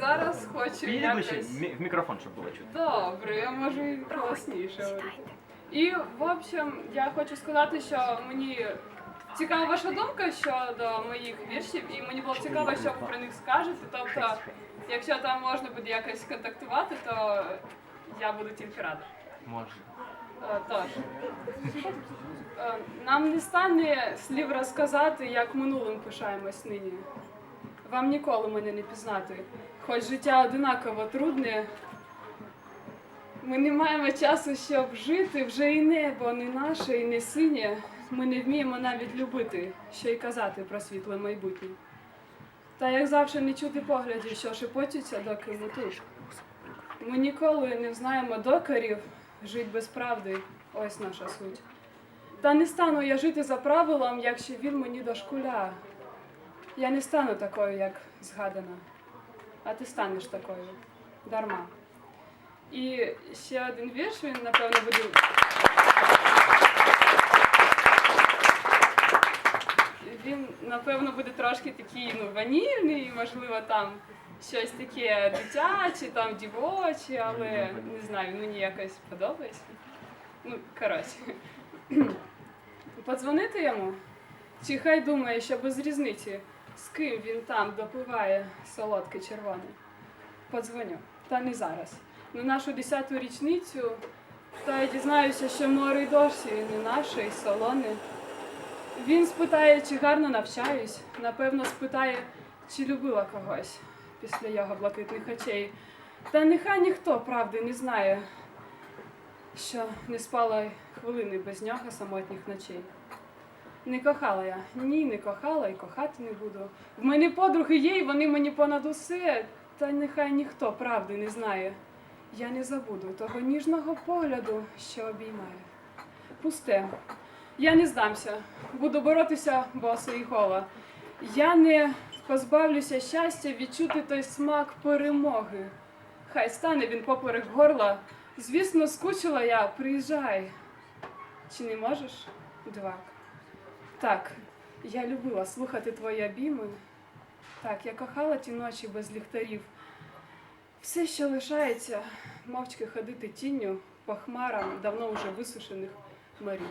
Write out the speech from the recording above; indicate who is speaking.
Speaker 1: зараз хочу якось.
Speaker 2: мі- в мікрофон, щоб було чути.
Speaker 1: Добре, я можу і голосніше. І в общем, я хочу сказати, що мені цікава ваша думка щодо моїх віршів, і мені було цікаво, що ви про них скажете. Тобто, якщо там можна буде якось контактувати, то я буду тільки рада.
Speaker 2: Може.
Speaker 1: Е, Тож, е, нам не стане слів розказати, як минулим пишаємось нині. Вам ніколи мене не пізнати, хоч життя одинаково трудне. Ми не маємо часу, щоб жити, вже і небо не наше, і не синє. Ми не вміємо навіть любити, що й казати про світле майбутнє. Та як завжди не чути поглядів, що шепочуться, доки ми тут. Ми ніколи не знаємо докорів, жить без правди, ось наша суть. Та не стану я жити за правилом, якщо він мені дошкуля. Я не стану такою, як згадана, а ти станеш такою дарма. І ще один вірш, він, напевно, буде. Він, напевно, буде трошки такий ну, ванільний, можливо, там щось таке дитяче, там дівоче, але не знаю, мені якось подобається. Ну, коротше. Подзвонити йому? Чи хай думає, що без різниці, з ким він там допиває солодке червоне? Подзвоню, та не зараз. На нашу десяту річницю, та й дізнаюся, що море й досі не наше, і солоне. Він спитає, чи гарно навчаюсь, напевно, спитає, чи любила когось після його блакитних очей. Та нехай ніхто правди не знає, що не спала хвилини без нього самотніх ночей. Не кохала я, ні, не кохала і кохати не буду. В мене подруги є, і вони мені понад усе, та нехай ніхто правди не знає. Я не забуду того ніжного погляду, що обіймає. Пусте, я не здамся, буду боротися босо і гола. Я не позбавлюся щастя відчути той смак перемоги. Хай стане він поперек горла. Звісно, скучила я, приїжджай. Чи не можеш, дивак? Так, я любила слухати твої обійми. Так, я кохала ті ночі без ліхтарів. Все, що лишається, мовчки ходити тінню по хмарам давно вже висушених морів.